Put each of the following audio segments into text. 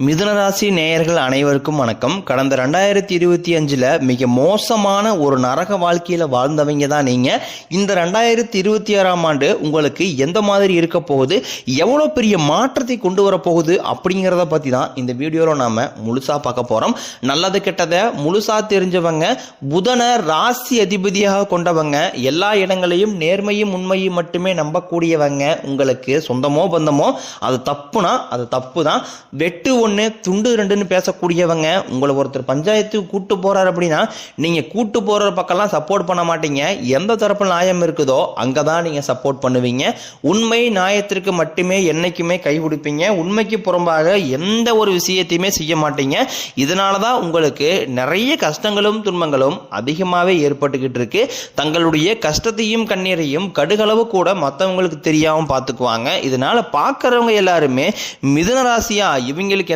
மிதுனராசி நேயர்கள் அனைவருக்கும் வணக்கம். கடந்த ரெண்டாயிரத்தி இருபத்தி அஞ்சில் மிக மோசமான ஒரு நரக வாழ்க்கையில் வாழ்ந்தவங்க தான் நீங்கள் இந்த ரெண்டாயிரத்தி இருபத்தி ஆறாம் ஆண்டு உங்களுக்கு எந்த மாதிரி இருக்க போகுது? எவ்வளோ பெரிய மாற்றத்தை கொண்டு வர போகுது? அப்படிங்கிறத பற்றி தான் இந்த வீடியோவில் நாம் முழுசாக பார்க்க போகிறோம் நல்லது கெட்டதை முழுசாக தெரிஞ்சவங்க புதனை ராசி அதிபதியாக கொண்டவங்க எல்லா இடங்களையும் நேர்மையும் உண்மையும் மட்டுமே நம்பக்கூடியவங்க உங்களுக்கு சொந்தமோ பந்தமோ அது தப்புனா அது தப்பு தான் வெட்டு ஒன்று துண்டு ரெண்டுன்னு பேசக்கூடியவங்க உங்களை ஒருத்தர் பஞ்சாயத்துக்கு கூட்டு போறாரு அப்படின்னா நீங்கள் கூட்டு போகிற பக்கம்லாம் சப்போர்ட் பண்ண மாட்டீங்க. எந்த தரப்பு நியாயம் இருக்குதோ அங்கே தான் நீங்கள் சப்போர்ட் பண்ணுவீங்க. உண்மை நியாயத்திற்கு மட்டுமே என்னைக்குமே கைவிடுப்பீங்க. உண்மைக்கு புறம்பாக எந்த ஒரு விஷயத்தையுமே செய்ய மாட்டீங்க. இதனால தான் உங்களுக்கு நிறைய கஷ்டங்களும் துன்பங்களும் அதிகமாகவே ஏற்பட்டுக்கிட்டு இருக்கு. தங்களுடைய கஷ்டத்தையும் கண்ணீரையும் கடுகளவு கூட மற்றவங்களுக்கு தெரியாமல் பார்த்துக்குவாங்க. இதனால பார்க்குறவங்க எல்லாருமே மிதுன ராசியா இவங்களுக்கு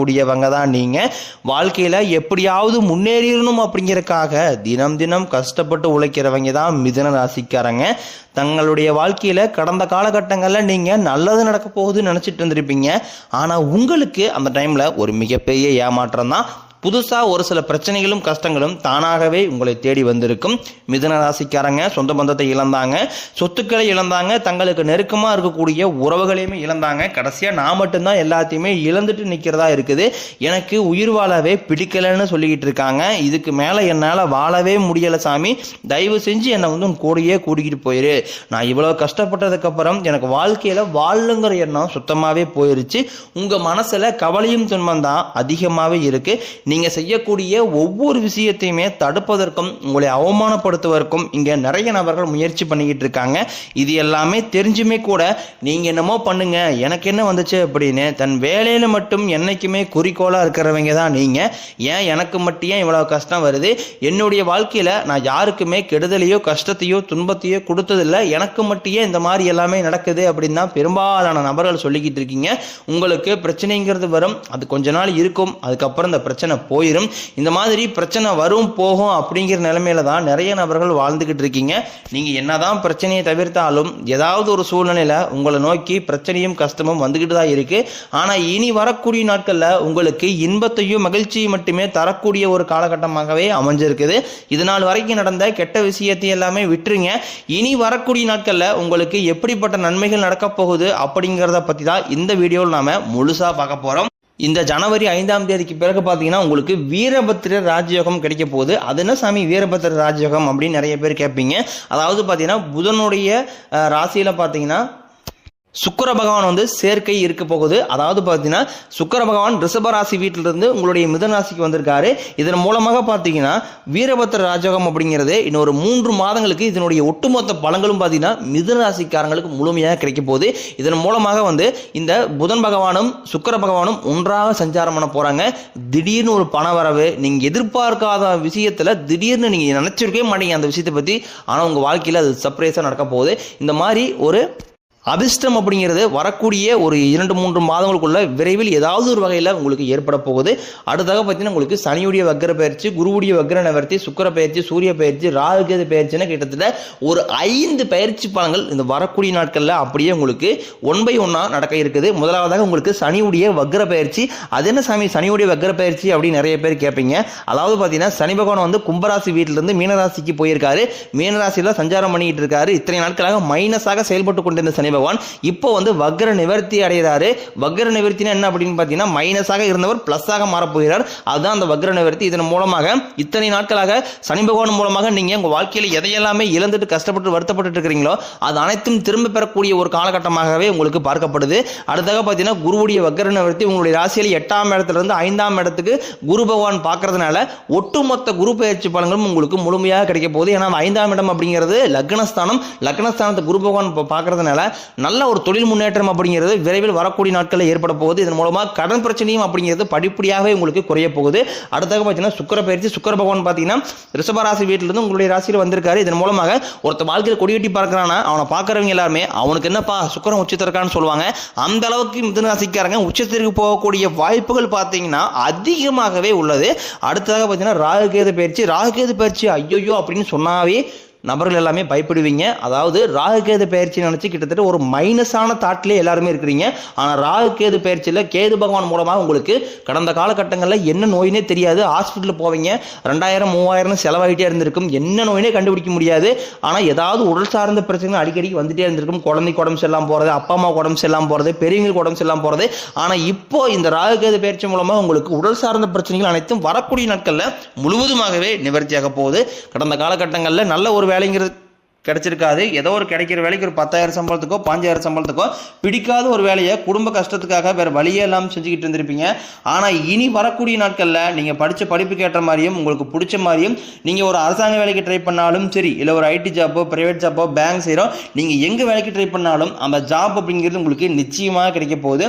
ஏமாறக்கூடியவங்க தான் நீங்கள் வாழ்க்கையில் எப்படியாவது முன்னேறிடணும் அப்படிங்கிறதுக்காக தினம் தினம் கஷ்டப்பட்டு உழைக்கிறவங்க தான் மிதன ராசிக்காரங்க. தங்களுடைய வாழ்க்கையில் கடந்த காலகட்டங்களில் நீங்கள் நல்லது நடக்க போகுதுன்னு நினச்சிட்டு இருந்திருப்பீங்க. ஆனால் உங்களுக்கு அந்த டைமில் ஒரு மிகப்பெரிய ஏமாற்றம் தான் புதுசாக ஒரு சில பிரச்சனைகளும் கஷ்டங்களும் தானாகவே உங்களை தேடி வந்திருக்கும். மிதுன ராசிக்காரங்க சொந்த பந்தத்தை இழந்தாங்க சொத்துக்களை இழந்தாங்க தங்களுக்கு நெருக்கமாக இருக்கக்கூடிய உறவுகளையுமே இழந்தாங்க. கடைசியாக நான் மட்டும்தான் எல்லாத்தையுமே இழந்துட்டு நிற்கிறதா இருக்குது. எனக்கு உயிர் வாழவே பிடிக்கலைன்னு சொல்லிக்கிட்டு இருக்காங்க. இதுக்கு மேலே என்னால் வாழவே முடியலை சாமி. தயவு செஞ்சு என்னை வந்து உன் கூடயே கூட்டிக்கிட்டு போயிரு. நான் இவ்வளோ கஷ்டப்பட்டதுக்கப்புறம் எனக்கு வாழ்க்கையில் வாழுங்கிற எண்ணம் சுத்தமாகவே போயிருச்சு. உங்கள் மனசில் கவலையும் துன்பம் தான் அதிகமாகவே இருக்குது நீங்கள் செய்யக்கூடிய ஒவ்வொரு விஷயத்தையுமே தடுப்பதற்கும் உங்களை அவமானப்படுத்துவதற்கும் இங்கே நிறைய நபர்கள் முயற்சி பண்ணிக்கிட்டு இருக்காங்க. இது எல்லாமே தெரிஞ்சுமே கூட நீங்கள் என்னமோ பண்ணுங்க எனக்கு என்ன வந்துச்சு அப்படின்னு தன் வேலையில் மட்டும் என்றைக்குமே குறிக்கோளாக இருக்கிறவங்க தான் நீங்கள் ஏன் எனக்கு மட்டும் ஏன் இவ்வளோ கஷ்டம் வருது? என்னுடைய வாழ்க்கையில் நான் யாருக்குமே கெடுதலையோ கஷ்டத்தையோ துன்பத்தையோ கொடுத்ததில்ல. எனக்கு மட்டும் ஏன் இந்த மாதிரி எல்லாமே நடக்குது அப்படின்னு தான் பெரும்பாலான நபர்கள் சொல்லிக்கிட்டு இருக்கீங்க. உங்களுக்கு பிரச்சனைங்கிறது வரும் அது கொஞ்ச நாள் இருக்கும் அதுக்கப்புறம் இந்த பிரச்சனை போயிடும் இந்த மாதிரி பிரச்சனை வரும் போகும் அப்படிங்கிற நிலைமையில தான் நிறைய நபர்கள் வாழ்ந்துக்கிட்டு இருக்கீங்க. நீங்கள் என்னதான் பிரச்சனையை தவிர்த்தாலும் ஏதாவது ஒரு சூழ்நிலையில் உங்களை நோக்கி பிரச்சனையும் கஷ்டமும் வந்துக்கிட்டு தான் இருக்கு. ஆனால் இனி வரக்கூடிய நாட்களில் உங்களுக்கு இன்பத்தையும் மகிழ்ச்சியும் மட்டுமே தரக்கூடிய ஒரு காலகட்டமாகவே அமைஞ்சிருக்குது. இது நாள் வரைக்கும் நடந்த கெட்ட விஷயத்தை எல்லாமே விட்டுருங்க. இனி வரக்கூடிய நாட்களில் உங்களுக்கு எப்படிப்பட்ட நன்மைகள் நடக்கப் போகுது அப்படிங்கிறத பற்றி தான் இந்த வீடியோவில் நாம் முழுசாக பார்க்க போகிறோம் இந்த ஜனவரி ஐந்தாம் தேதிக்கு பிறகு பார்த்தீங்கன்னா உங்களுக்கு வீரபத்திர ராஜயோகம் கிடைக்க போகுது. அது என்ன சாமி? வீரபத்திர ராஜயோகம் அப்படின்னு நிறைய பேர் கேட்பீங்க. அதாவது பார்த்தீங்கன்னா புதனுடைய ராசியில் பார்த்தீங்கன்னா சுக்கர பகவான் வந்து சேர்க்கை இருக்க போகுது. அதாவது பார்த்தீங்கன்னா சுக்கர பகவான் ரிஷபராசி வீட்டிலிருந்து உங்களுடைய மிதனராசிக்கு வந்திருக்காரு. இதன் மூலமாக பார்த்தீங்கன்னா வீரபத்திர ராஜகம் அப்படிங்கிறது இன்னொரு மூன்று மாதங்களுக்கு இதனுடைய ஒட்டுமொத்த பலங்களும் பார்த்தீங்கன்னா மிதனராசிக்காரங்களுக்கு முழுமையாக கிடைக்க போகுது. இதன் மூலமாக வந்து இந்த புதன் பகவானும் சுக்கர பகவானும் ஒன்றாக சஞ்சாரம் பண்ண போகிறாங்க திடீர்னு ஒரு பண வரவு நீங்கள் எதிர்பார்க்காத விஷயத்தில் திடீர்னு நீங்கள் நினச்சிருக்கவே மாட்டீங்க அந்த விஷயத்தை பற்றி ஆனால் உங்கள் வாழ்க்கையில் அது சர்ப்ரைஸாக நடக்க போகுது. இந்த மாதிரி ஒரு அதிர்ஷ்டம் அப்படிங்கிறது வரக்கூடிய ஒரு இரண்டு மூன்று மாதங்களுக்குள்ள விரைவில் ஏதாவது ஒரு வகையில் உங்களுக்கு ஏற்பட போகுது. அடுத்ததாக பார்த்தீங்கன்னா உங்களுக்கு சனியுடைய வக்கர பயிற்சி குருவுடைய வக்கர நிவர்த்தி சுக்கிர பயிற்சி சூரிய பயிற்சி ராகுகேது பயிற்சின்னு கிட்டத்தட்ட ஒரு ஐந்து பயிற்சி பலன்கள் இந்த வரக்கூடிய நாட்களில் அப்படியே உங்களுக்கு ஒன் பை ஒன்னாக நடக்க இருக்குது. முதலாவதாக உங்களுக்கு சனியுடைய வக்கர பயிற்சி. அது என்ன சாமி? சனியுடைய வக்கர பயிற்சி அப்படின்னு நிறைய பேர் கேட்பீங்க. அதாவது பார்த்தீங்கன்னா சனி பகவான் வந்து கும்பராசி வீட்டிலிருந்து மீனராசிக்கு போயிருக்காரு. மீனராசியில் சஞ்சாரம் பண்ணிக்கிட்டு இருக்காரு. இத்தனை நாட்களாக மைனஸாக செயல்பட்டு கொண்டிருந்த சனி பகவான் இப்போ வந்து வக்ர நிவர்த்தி அடைகிறாரு. வக்ர நிவர்த்தினா என்ன அப்படின்னு பார்த்தீங்கன்னா மைனஸாக இருந்தவர் ப்ளஸ்ஸாக மாறப்போகிறார். அதுதான் அந்த வக்ர நிவர்த்தி. இதன் மூலமாக இத்தனை நாட்களாக சனி பகவான் மூலமாக நீங்கள் உங்கள் வாழ்க்கையில் எதையெல்லாமே இழந்துட்டு கஷ்டப்பட்டு வருத்தப்பட்டு இருக்கிறீங்களோ அது அனைத்தும் திரும்ப பெறக்கூடிய ஒரு காலகட்டமாகவே உங்களுக்கு பார்க்கப்படுது. அடுத்ததாக பார்த்தீங்கன்னா குருவுடைய வக்ர நிவர்த்தி உங்களுடைய ராசியில் எட்டாம் இடத்துல இருந்து ஐந்தாம் இடத்துக்கு குரு பகவான் பார்க்கறதுனால ஒட்டுமொத்த குரு பயிற்சி பலன்களும் உங்களுக்கு முழுமையாக கிடைக்க போகுது. ஏன்னா ஐந்தாம் இடம் அப்படிங்கிறது லக்னஸ்தானம். லக்னஸ்தானத்தை குரு பகவான் பார்க்கறதுனால நல்ல ஒரு தொழில் முன்னேற்றம் அப்படிங்கிறது விரைவில் வரக்கூடிய நாட்களில் ஏற்பட போகுது. இதன் மூலமாக கடன் பிரச்சனையும் அப்படிங்கிறது படிப்படியாகவே உங்களுக்கு குறைய போகுது. அடுத்ததாக பார்த்தீங்கன்னா சுக்கர பயிற்சி. சுக்கர பகவான் பார்த்தீங்கன்னா ரிஷபராசி வீட்டிலிருந்து உங்களுடைய ராசியில் வந்திருக்காரு. இதன் மூலமாக ஒருத்த வாழ்க்கையில் கொடியேட்டி பார்க்கறானா? அவனை பார்க்குறவங்க எல்லாருமே அவனுக்கு என்னப்பா சுக்கரம் உச்சத்திற்கான்னு சொல்லுவாங்க. அந்த அளவுக்கு மிதுன ராசிக்காரங்க உச்சத்திற்கு போகக்கூடிய வாய்ப்புகள் பார்த்தீங்கன்னா அதிகமாகவே உள்ளது. அடுத்ததாக பார்த்தீங்கன்னா ராகுகேது பயிற்சி. ராகுகேது பயிற்சி ஐயோ அப்படின்னு சொன்னாவே நபர்கள் எல்லாமே பயப்படுவீங்க. அதாவது ராகுகேது பயிற்சி நினச்சி கிட்டத்தட்ட ஒரு மைனஸான தாட்லேயே எல்லாருமே இருக்கிறீங்க. ஆனால் ராகுகேது பயிற்சியில் கேது பகவான் மூலமாக உங்களுக்கு கடந்த காலகட்டங்களில் என்ன நோயினே தெரியாது. ஹாஸ்பிட்டலில் போவீங்க. ரெண்டாயிரம் மூவாயிரம் செலவாகிட்டே இருந்திருக்கும். என்ன நோயினே கண்டுபிடிக்க முடியாது. ஆனால் ஏதாவது உடல் சார்ந்த பிரச்சனை அடிக்கடி வந்துட்டே இருந்திருக்கும். குழந்தைக்கு உடம்பு செல்லாம் போகிறது அப்பா அம்மா உடம்பு செல்லாம் போகிறது பெரியவங்களுக்கு உடம்பு செல்லாம் போகிறது ஆனால் இப்போ இந்த ராகுகேது பயிற்சி மூலமாக உங்களுக்கு உடல் சார்ந்த பிரச்சனைகள் அனைத்தும் வரக்கூடிய நாட்களில் முழுவதுமாகவே நிவர்த்தியாக போகுது. கடந்த காலகட்டங்களில் நல்ல ஒரு வேலைங்கிறது கிடைச்சிருக்காது. ஏதோ ஒரு கிடைக்கிற வேலைக்கு ஒரு பத்தாயிரம் சம்பளத்துக்கோ பாஞ்சாயிரம் சம்பளத்துக்கோ பிடிக்காத ஒரு வேலையை குடும்ப கஷ்டத்துக்காக வேறு வழியே இல்லாமல் செஞ்சுக்கிட்டு இருந்திருப்பீங்க. ஆனால் இனி வரக்கூடிய நாட்களில் நீங்கள் படித்த படிப்புக்கு ஏற்ற மாதிரியும் உங்களுக்கு பிடிச்ச மாதிரியும் நீங்கள் ஒரு அரசாங்க வேலைக்கு ட்ரை பண்ணாலும் சரி இல்லை ஒரு ஐடி ஜாப்போ ப்ரைவேட் ஜாப்போ பேங்க் செய்கிறோம் நீங்கள் எங்கே வேலைக்கு ட்ரை பண்ணாலும் அந்த ஜாப் அப்படிங்கிறது உங்களுக்கு நிச்சயமாக கிடைக்க போகுது.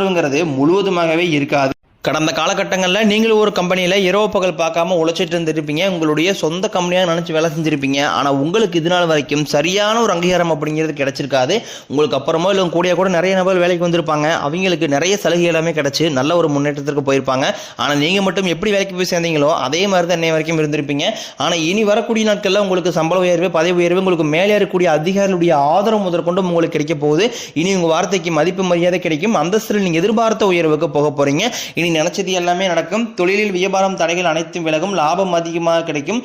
தொந்தரவுங்கிறது முழுவதுமாகவே இருக்காது. கடந்த காலகட்டங்களில் நீங்களும் ஒரு கம்பெனியில் இரவு பகல் பார்க்காம உழைச்சிட்டு இருந்திருப்பீங்க. உங்களுடைய சொந்த கம்பெனியாக நினச்சி வேலை செஞ்சுருப்பீங்க. ஆனால் உங்களுக்கு இது நாள் வரைக்கும் சரியான ஒரு அங்கீகாரம் அப்படிங்கிறது கிடச்சிருக்காது. உங்களுக்கு அப்புறமோ இல்லை கூடிய கூட நிறைய நபர் வேலைக்கு வந்திருப்பாங்க. அவங்களுக்கு நிறைய சலுகை எல்லாமே கிடச்சி நல்ல ஒரு முன்னேற்றத்திற்கு போயிருப்பாங்க. ஆனால் நீங்கள் மட்டும் எப்படி வேலைக்கு போய் சேர்ந்தீங்களோ அதே மாதிரி தான் என்னை வரைக்கும் இருந்திருப்பீங்க. ஆனால் இனி வரக்கூடிய நாட்களில் உங்களுக்கு சம்பள உயர்வு பதவி உயர்வு உங்களுக்கு மேலே இருக்கக்கூடிய அதிகாரிகளுடைய ஆதரவு முதற்கொண்டு உங்களுக்கு கிடைக்க போகுது. இனி உங்கள் வார்த்தைக்கு மதிப்பு மரியாதை கிடைக்கும். அந்தஸ்தில் நீங்கள் எதிர்பார்த்த உயர்வுக்கு போக போகிறீங்க இனி நினைச்சது எல்லாமே நடக்கும். தொழிலில் வியாபாரம் தடைகள் அனைத்தும் விலகும். லாபம் அதிகமாக கிடைக்கும்.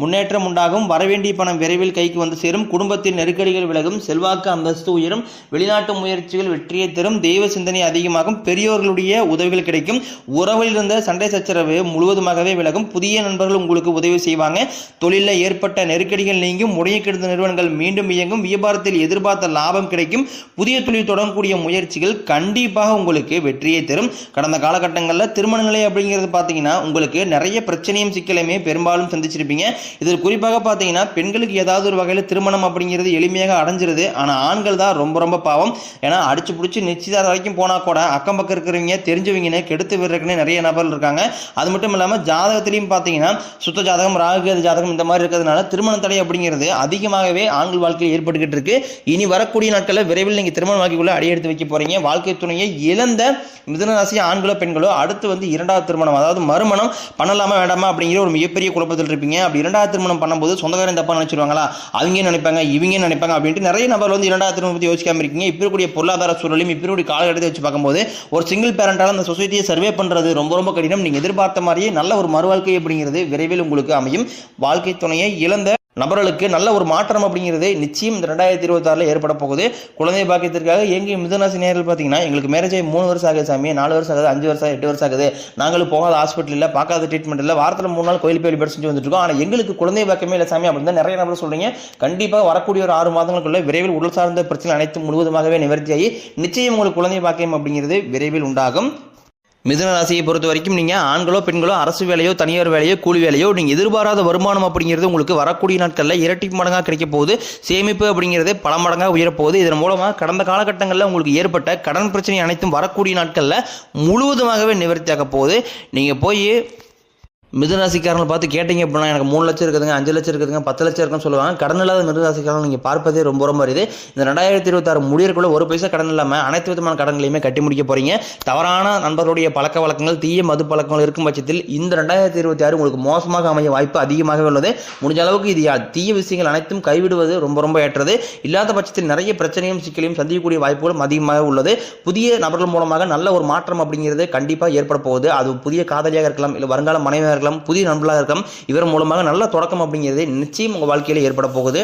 முன்னேற்றம் உண்டாகும். வரவேண்டிய பணம் விரைவில் கைக்கு வந்து சேரும். குடும்பத்தில் நெருக்கடிகள் விலகும். செல்வாக்கு அந்தஸ்து உயரும். வெளிநாட்டு முயற்சிகள் வெற்றியை தரும். தெய்வ சிந்தனை அதிகமாகும். பெரியோர்களுடைய உதவிகள் கிடைக்கும். உறவில் இருந்த சண்டை சச்சரவு முழுவதுமாகவே விலகும். புதிய நண்பர்கள் உங்களுக்கு உதவி செய்வாங்க. தொழிலில் ஏற்பட்ட நெருக்கடிகள் நீங்கும். முறையை கெடுத்த நிறுவனங்கள் மீண்டும் இயங்கும். வியாபாரத்தில் எதிர்பார்த்த லாபம் கிடைக்கும். புதிய தொழில் தொடங்கக்கூடிய முயற்சிகள் கண்டிப்பாக உங்களுக்கு வெற்றியை தரும். கடந்த காலகட்டங்களில் திருமணங்களை அப்படிங்கிறது பார்த்தீங்கன்னா உங்களுக்கு நிறைய பிரச்சனையும் சிக்கலையுமே பெரும்பாலும் சந்திச்சிருப்பீங்க. இதில் குறிப்பாக பார்த்தீங்கன்னா பெண்களுக்கு ஏதாவது ஒரு வகையில் திருமணம் அப்படிங்கிறது எளிமையாக அடைஞ்சிருது. ஆனால் ஆண்கள் தான் ரொம்ப ரொம்ப பாவம். ஏன்னா அடிச்சு பிடிச்சி நிச்சயதார்த்தம் வரைக்கும் போனால் கூட அக்கம் பக்கம் இருக்கிறவங்க தெரிஞ்சவங்கன்னு கெடுத்து விடுறதுக்குன்னு நிறைய நபர்கள் இருக்காங்க. அது மட்டும் இல்லாமல் ஜாதகத்திலையும் பார்த்தீங்கன்னா சுத்த ஜாதகம் ராகுகேது ஜாதகம் இந்த மாதிரி இருக்கிறதுனால திருமண தடை அப்படிங்கிறது அதிகமாகவே ஆண்கள் வாழ்க்கையில் ஏற்பட்டுக்கிட்டு இருக்கு. இனி வரக்கூடிய நாட்களில் விரைவில் நீங்கள் திருமண வாழ்க்கைக்குள்ளே அடியெடுத்து வைக்க போறீங்க. வாழ்க்கை துணையை இழந்த மிதனராசி ஆண்களோ பெண்களோ அடுத்து வந்து இரண்டாவது திருமணம் அதாவது மறுமணம் பண்ணலாமா வேண்டாமா அப்படிங்கிற ஒரு மிகப்பெரிய குழப்பத்தில் இருப்பீங்க அப்படி இரண்டாவது திருமணம் பண்ணும்போது சொந்தக்காரன் தப்பா நினைச்சிருவாங்களா? அவங்க நினைப்பாங்க இவங்க நினைப்பாங்க அப்படின்ட்டு நிறைய நபர் வந்து இரண்டாவது திருமணம் பற்றி யோசிக்காம இருக்கீங்க. இப்போ இருக்கக்கூடிய பொருளாதார சூழலையும் இப்போ இருக்கக்கூடிய காலகட்டத்தை வச்சு பார்க்கும்போது ஒரு சிங்கிள் பேரண்டால் அந்த சொசைட்டியை சர்வே பண்றது ரொம்ப ரொம்ப கடினம். நீங்க எதிர்பார்த்த மாதிரியே நல்ல ஒரு மறுவாழ்க்கை அப்படிங்கிறது விரைவில் உங்களுக்கு அமையும். வாழ்க்கை துணையை இழந்த நபர்களுக்கு நல்ல ஒரு மாற்றம் அப்படிங்கிறது நிச்சயம் இந்த ரெண்டாயிரத்தி இருபத்தாறில் ஏற்பட போகுது குழந்தை பாக்கியத்திற்காக எங்கே மிதனாசி நேரில் பார்த்தீங்கன்னா எங்களுக்கு மேரேஜ் ஆகி மூணு வருஷம் ஆகுது சாமி நாலு வருஷம் ஆகுது அஞ்சு வருஷம் எட்டு வருஷம் ஆகுது. நாங்களும் போகாத ஹாஸ்பிட்டல் இல்லை பார்க்காத ட்ரீட்மெண்ட் இல்லை. வாரத்தில் மூணு நாள் கோயில் போய் வழிபாடு செஞ்சு வந்துட்டு இருக்கோம். ஆனால் எங்களுக்கு குழந்தை பாக்கியமே இல்லை சாமி அப்படின்னு தான் நிறைய நபர் சொல்றீங்க. கண்டிப்பாக வரக்கூடிய ஒரு ஆறு மாதங்களுக்குள்ள விரைவில் உடல் சார்ந்த பிரச்சனை அனைத்து முழுவதுமாகவே நிவர்த்தியாகி நிச்சயம் உங்களுக்கு குழந்தை பாக்கியம் அப்படிங்கிறது விரைவில் உண்டாகும். மிதுன ராசியை பொறுத்த வரைக்கும் நீங்கள் ஆண்களோ பெண்களோ அரசு வேலையோ தனியார் வேலையோ கூலி வேலையோ நீங்கள் எதிர்பாராத வருமானம் அப்படிங்கிறது உங்களுக்கு வரக்கூடிய நாட்களில் இரட்டி மடங்காக கிடைக்க போகுது. சேமிப்பு அப்படிங்கிறது பல மடங்காக உயரப்போகுது. இதன் மூலமாக கடந்த காலகட்டங்களில் உங்களுக்கு ஏற்பட்ட கடன் பிரச்சனை அனைத்தும் வரக்கூடிய நாட்களில் முழுவதுமாகவே நிவர்த்தியாக போகுது. நீங்கள் போய் மிதுராசிக்காரங்களை பார்த்து கேட்டீங்க அப்படின்னா எனக்கு மூணு லட்சம் இருக்குதுங்க அஞ்சு லட்சம் இருக்குதுங்க பத்து லட்சம் இருக்குன்னு சொல்லுவாங்க. கடன் இல்லாத மிதுராசிக்காரங்க நீங்கள் பார்ப்பதே ரொம்ப ரொம்ப இது. இந்த ரெண்டாயிரத்தி இருபத்தாறு முடியறக்குள்ள ஒரு பைசா கடன் இல்லாமல் அனைத்து விதமான கடன்களையுமே கட்டி முடிக்க போறீங்க. தவறான நண்பர்களுடைய பழக்க வழக்கங்கள் தீய மது பழக்கங்கள் இருக்கும் பட்சத்தில் இந்த ரெண்டாயிரத்தி இருபத்தி ஆறு உங்களுக்கு மோசமாக அமைய வாய்ப்பு அதிகமாக உள்ளது. முடிஞ்ச அளவுக்கு இது தீய விஷயங்கள் அனைத்தும் கைவிடுவது ரொம்ப ரொம்ப ஏற்றது. இல்லாத பட்சத்தில் நிறைய பிரச்சனையும் சிக்கலையும் சந்திக்கக்கூடிய வாய்ப்புகளும் அதிகமாக உள்ளது. புதிய நபர்கள் மூலமாக நல்ல ஒரு மாற்றம் அப்படிங்கிறது கண்டிப்பாக ஏற்பட போகுது. அது புதிய காதலியாக இருக்கலாம் இல்லை வருங்கால மனைவியாக இருக்கலாம் புதிய நண்பர்களாக இருக்கலாம் இவர் மூலமாக நல்ல தொடக்கம் அப்படிங்கிறது நிச்சயம் உங்கள் வாழ்க்கையில் ஏற்பட போகுது.